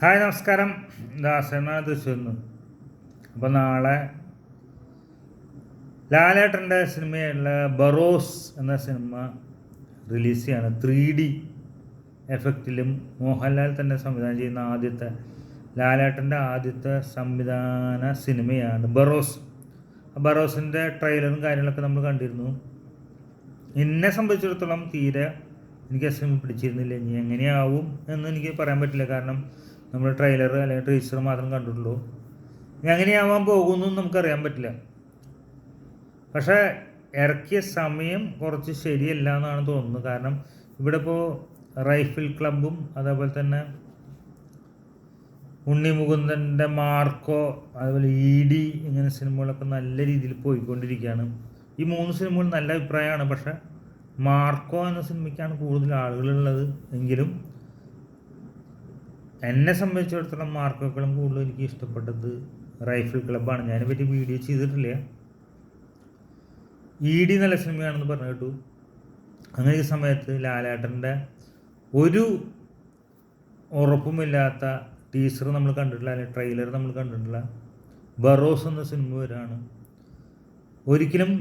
Hi നമസ്കാരം. ദാസനാണ് തൃശ്ശൂരിൽ നിന്ന് അപ്പോൾ നാളെ ലാലേട്ടന്റെ സിനിമയുള്ള ബറോസ് എന്ന സിനിമ റിലീസ് ചെയ്യാണ്. ത്രീ ഡി എഫക്റ്റിലും മോഹൻലാൽ തന്നെ സംവിധാനം ചെയ്യുന്ന ആദ്യത്തെ ലാലേട്ടന്റെ ആദ്യത്തെ സംവിധാന സിനിമയാണ് ബറോസ്. ബറോസിന്റെ ട്രെയിലറും കാര്യങ്ങളൊക്കെ നമ്മൾ കണ്ടിരുന്നു. എന്നെ സംബന്ധിച്ചിടത്തോളം തീരെ എനിക്ക് സിനിമ പിടിച്ചിരുന്നില്ല. ഇനി എങ്ങനെയാവും എന്ന് എനിക്ക് പറയാൻ പറ്റില്ല. കാരണം നമ്മൾ ട്രെയിലർ അല്ലെങ്കിൽ ടീച്ചർ മാത്രം കണ്ടിട്ടുള്ളൂ. ഇനി എങ്ങനെയാവാൻ പോകുന്നു നമുക്കറിയാൻ പറ്റില്ല. പക്ഷേ ഇറക്കിയ സമയം കുറച്ച് ശരിയല്ല എന്നാണ് തോന്നുന്നത്. കാരണം ഇവിടെ ഇപ്പോൾ റൈഫിൾ ക്ലബും അതേപോലെ തന്നെ ഉണ്ണി മുകുന്ദന്റെ മാർക്കോ അതുപോലെ ഇ ഡി ഇങ്ങനെ സിനിമകളൊക്കെ നല്ല രീതിയിൽ പോയിക്കൊണ്ടിരിക്കുകയാണ്. ഈ മൂന്ന് സിനിമകൾ നല്ല അഭിപ്രായമാണ്. പക്ഷേ മാർക്കോ എന്ന സിനിമയ്ക്കാണ് കൂടുതൽ ആളുകളുള്ളത് എങ്കിലും എന്നെ സംബന്ധിച്ചിടത്തോളം മാർക്കോക്കളും കൂടുതലും എനിക്ക് ഇഷ്ടപ്പെട്ടത് റൈഫിൾ ക്ലബ്ബാണ്. ഞാനെ പറ്റി വീഡിയോ ചെയ്തിട്ടില്ല. ഇ ഡി നല്ല സിനിമയാണെന്ന് പറഞ്ഞു കേട്ടു. അങ്ങനെ ഈ സമയത്ത് ലാലേട്ടന്റെ ഒരു ഉറപ്പുമില്ലാത്ത ടീസർ നമ്മൾ കണ്ടിട്ടില്ല അല്ലെങ്കിൽ ട്രെയിലർ നമ്മൾ കണ്ടിട്ടില്ല. ബറോസ് എന്ന സിനിമ വരാണ് ഒരിക്കലും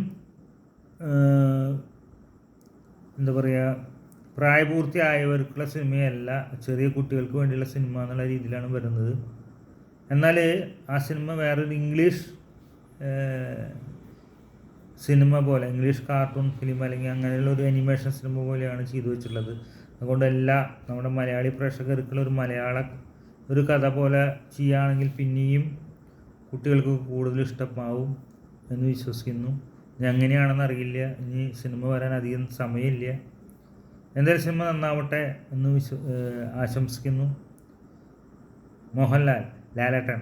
എന്താ പറയുക പ്രായപൂർത്തിയായവർക്കുള്ള സിനിമയല്ല ചെറിയ കുട്ടികൾക്ക് വേണ്ടിയുള്ള സിനിമ എന്നുള്ള രീതിയിലാണ് വരുന്നത്. എന്നാൽ ആ സിനിമ വേറൊരു ഇംഗ്ലീഷ് സിനിമ പോലെ ഇംഗ്ലീഷ് കാർട്ടൂൺ ഫിലിം അല്ലെങ്കിൽ അങ്ങനെയുള്ള ഒരു അനിമേഷൻ സിനിമ പോലെയാണ് ചെയ്തു വെച്ചിട്ടുള്ളത്. അതുകൊണ്ട് എല്ലാ നമ്മുടെ മലയാളി പ്രേക്ഷകർക്കുള്ള ഒരു മലയാള ഒരു കഥ പോലെ ചെയ്യുകയാണെങ്കിൽ പിന്നെയും കുട്ടികൾക്ക് കൂടുതൽ ഇഷ്ടമാവും എന്ന് വിശ്വസിക്കുന്നു. ഇനി എങ്ങനെയാണെന്ന് അറിയില്ല. ഇനി സിനിമ വരാൻ അധികം സമയമില്ല. എന്തായാലും സിനിമ നന്നാവട്ടെ എന്ന് വിശ്വ ആശംസിക്കുന്നു. മോഹൻലാൽ ലാലേട്ടൻ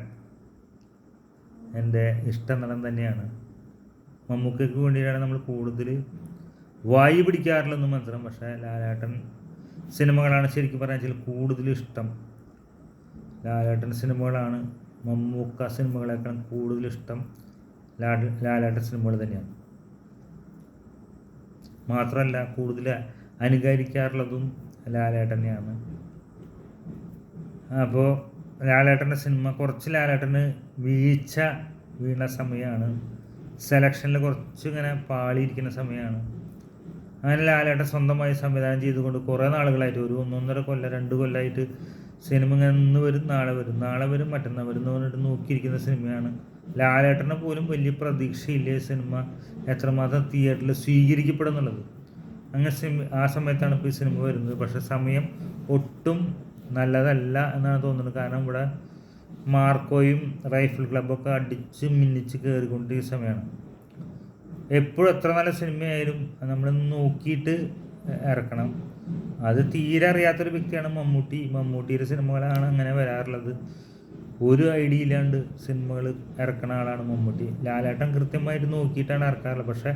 എന്റെ ഇഷ്ട നടൻ തന്നെയാണ്. മമ്മൂക്കയ്ക്ക് വേണ്ടിയിട്ടാണ് നമ്മൾ കൂടുതൽ വായു പിടിക്കാറില്ലെന്ന് മാത്രം പക്ഷേ ലാലേട്ടൻ സിനിമകളാണ് ശരിക്കും പറഞ്ഞാൽ കൂടുതൽ ഇഷ്ടം. ലാലേട്ടൻ സിനിമകളാണ് മമ്മൂക്ക സിനിമകളേക്കാൾ കൂടുതൽ ഇഷ്ടം. ലാലേട്ടൻ സിനിമകൾ തന്നെയാണ്. മാത്രമല്ല കൂടുതൽ അനുകരിക്കാറുള്ളതും ലാലേട്ടനെയാണ്. അപ്പോൾ ലാലേട്ടന്റെ സിനിമ കുറച്ച് ലാലേട്ടന് വീഴ്ച വീണ സമയമാണ് സെലക്ഷനിൽ കുറച്ച് ഇങ്ങനെ പാളിയിരിക്കുന്ന സമയമാണ് അങ്ങനെ ലാലേട്ടൻ സ്വന്തമായി സംവിധാനം ചെയ്തുകൊണ്ട് കുറേ നാളുകളായിട്ട് ഒരു ഒന്നൊന്നര കൊല്ലം രണ്ട് കൊല്ലമായിട്ട് സിനിമ ഇങ്ങനെ ഇന്ന് വരും നാളെ വരും നാളെ വരും മറ്റന്നാൾ വരും എന്ന് പറഞ്ഞിട്ട് നോക്കിയിരിക്കുന്ന സിനിമയാണ്. ലാലേട്ടനെ പോലും വലിയ പ്രതീക്ഷയില്ലേ സിനിമ എത്രമാത്രം തിയേറ്ററിൽ സ്വീകരിക്കപ്പെടുന്നുള്ളത്. അങ്ങനെ ആ സമയത്താണ് ഇപ്പോൾ ഈ സിനിമ വരുന്നത്. പക്ഷേ സമയം ഒട്ടും നല്ലതല്ല എന്നാണ് തോന്നുന്നത്. കാരണം ഇവിടെ മാർക്കോയും റൈഫിൾ ക്ലബൊക്കെ അടിച്ച് മിന്നിച്ച് കയറിക്കൊണ്ട് ഈ സമയമാണ്. എപ്പോഴും എത്ര നല്ല സിനിമയായാലും നമ്മൾ നോക്കിയിട്ട് ഇറക്കണം. അത് തീരെ അറിയാത്തൊരു വ്യക്തിയാണ് മമ്മൂട്ടി. മമ്മൂട്ടിയുടെ സിനിമകളാണ് അങ്ങനെ വരാറുള്ളത്. ഒരു ഐഡിയ ഇല്ലാണ്ട് സിനിമകൾ ഇറക്കുന്ന ആളാണ് മമ്മൂട്ടി. ലാലേട്ടൻ കൃത്യമായിട്ട് നോക്കിയിട്ടാണ് ഇറക്കാറുള്ളത്. പക്ഷേ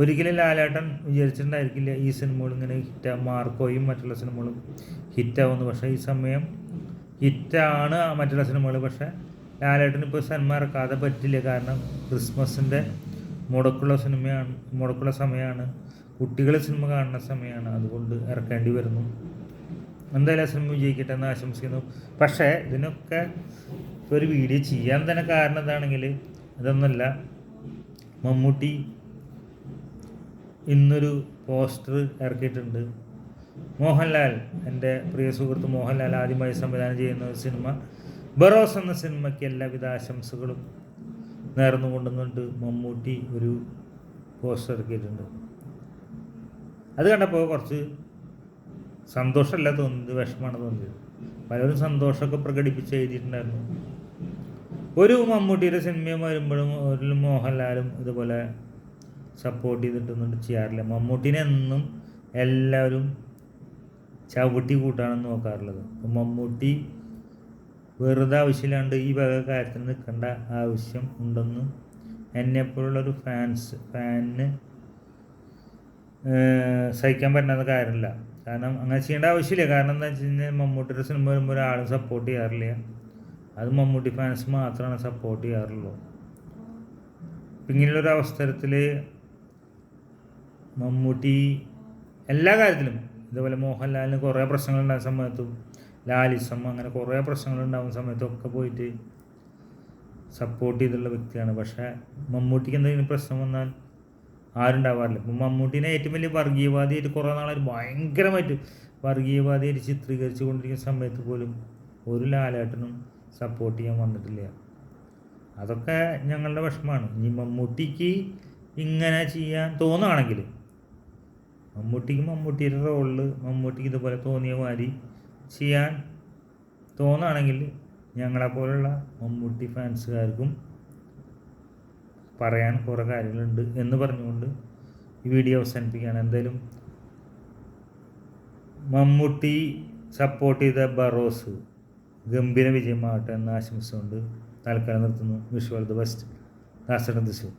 ഒരിക്കലും ലാലേട്ടൻ വിചാരിച്ചിട്ടുണ്ടായിരിക്കില്ല ഈ സിനിമകൾ ഇങ്ങനെ ഹിറ്റ് മാർക്കോയും മറ്റുള്ള സിനിമകളും ഹിറ്റാവുന്നു. പക്ഷേ ഈ സമയം ഹിറ്റാണ് മറ്റുള്ള സിനിമകൾ. പക്ഷേ ലാലേട്ടൻ ഇപ്പോൾ സിനിമ ഇറക്കാതെ പറ്റില്ല. കാരണം ക്രിസ്മസിന്റെ മുടക്കുള്ള സിനിമയാണ് മുടക്കുള്ള സമയമാണ്. കുട്ടികൾ സിനിമ കാണുന്ന സമയമാണ് അതുകൊണ്ട് ഇറക്കേണ്ടി വരുന്നു. എന്തായാലും സിനിമ വിജയിക്കട്ടെ എന്ന് ആശംസിക്കുന്നു. പക്ഷേ ഇതിനൊക്കെ ഒരു വീഡിയോ ചെയ്യാൻ തന്നെ കാരണം എന്താണെങ്കിൽ ഇതൊന്നുമല്ല മമ്മൂട്ടി ഇന്നൊരു പോസ്റ്റർ ഇറക്കിയിട്ടുണ്ട്. മോഹൻലാൽ എന്റെ പ്രിയ സുഹൃത്ത് മോഹൻലാൽ ആദ്യമായി സംവിധാനം ചെയ്യുന്ന സിനിമ. ബറോസ് എന്ന സിനിമയ്ക്ക് എല്ലാവിധ ആശംസകളും നേർന്നു കൊണ്ടുവന്നുകൊണ്ട് മമ്മൂട്ടി ഒരു പോസ്റ്റർ ഇറക്കിയിട്ടുണ്ട്. അത് കണ്ടപ്പോൾ കുറച്ച് സന്തോഷമല്ല തോന്നിയത് വിഷമാണ് തോന്നിയത്. പലരും സന്തോഷമൊക്കെ പ്രകടിപ്പിച്ച് എഴുതിയിട്ടുണ്ടായിരുന്നു. ഒരു മമ്മൂട്ടിയുടെ സിനിമയും വരുമ്പോഴും ഒരു മോഹൻലാലും ഇതുപോലെ സപ്പോർട്ട് ചെയ്തിട്ടൊന്നും ചെയ്യാറില്ല. മമ്മൂട്ടിനെ എന്നും എല്ലാവരും ചവിട്ടി കൂട്ടാണ് നോക്കാറുള്ളത്. അപ്പം മമ്മൂട്ടി വെറുതെ ആവശ്യമില്ലാണ്ട് ഈ വക കാര്യത്തിൽ നിൽക്കേണ്ട ആവശ്യം ഉണ്ടെന്ന് എന്നെപ്പോലുള്ളൊരു ഫാൻസ് ഫാനിന് സഹിക്കാൻ പറ്റുന്ന കാര്യമില്ല. കാരണം അങ്ങനെ ചെയ്യേണ്ട ആവശ്യമില്ല. കാരണം എന്താ വെച്ച് കഴിഞ്ഞാൽ മമ്മൂട്ടിയുടെ സിനിമ വരുമ്പോൾ ഒരാളും സപ്പോർട്ട് ചെയ്യാറില്ല. അത് മമ്മൂട്ടി ഫാൻസ് മാത്രമാണ് സപ്പോർട്ട് ചെയ്യാറുള്ളൂ. ഇങ്ങനെയുള്ളൊരു അവസരത്തിൽ മമ്മൂട്ടി എല്ലാ കാര്യത്തിലും. ഇതുപോലെ മോഹൻലാലിന് കുറേ പ്രശ്നങ്ങളുണ്ടായ സമയത്തും ലാലിസം അങ്ങനെ കുറേ പ്രശ്നങ്ങളുണ്ടാകുന്ന ഒക്കെ പോയിട്ട് സപ്പോർട്ട് ചെയ്തിട്ടുള്ള വ്യക്തിയാണ്. പക്ഷേ മമ്മൂട്ടിക്ക് എന്തെങ്കിലും പ്രശ്നം വന്നാൽ ആരും ഉണ്ടാവാറില്ല. ഇപ്പം മമ്മൂട്ടിനെ ഏറ്റവും വലിയ വർഗീയവാദിയായിട്ട് കുറേ നാളായിട്ട് ഭയങ്കരമായിട്ട് വർഗീയവാദിയായിട്ട് ചിത്രീകരിച്ചു കൊണ്ടിരിക്കുന്ന സമയത്ത് പോലും ഒരു ലാലേട്ടനും സപ്പോർട്ട് ചെയ്യാൻ വന്നിട്ടില്ല. അതൊക്കെ ഞങ്ങളുടെ വിഷമമാണ്. ഇനി മമ്മൂട്ടിക്ക് ഇങ്ങനെ ചെയ്യാൻ തോന്നുകയാണെങ്കിൽ മമ്മൂട്ടിക്ക് മമ്മൂട്ടിയുടെ റോളിൽ മമ്മൂട്ടിക്ക് ഇതുപോലെ തോന്നിയ മാതിരി ചെയ്യാൻ തോന്നുകയാണെങ്കിൽ ഞങ്ങളെപ്പോലുള്ള മമ്മൂട്ടി ഫാൻസുകാർക്കും പറയാൻ കുറേ കാര്യങ്ങളുണ്ട് എന്ന് പറഞ്ഞുകൊണ്ട് ഈ വീഡിയോ അവസാനിപ്പിക്കുകയാണ്. എന്തായാലും മമ്മൂട്ടി സപ്പോർട്ട് ചെയ്ത ബറോസ് ഗംഭീര വിജയമാകട്ടെ എന്ന് ആശംസിച്ചുകൊണ്ട് തൽക്കാലം നിർത്തുന്നു. വിഷു ഓൾ ദ ബെസ്റ്റ് ദാസടൻ തൃശ്ശൂർ.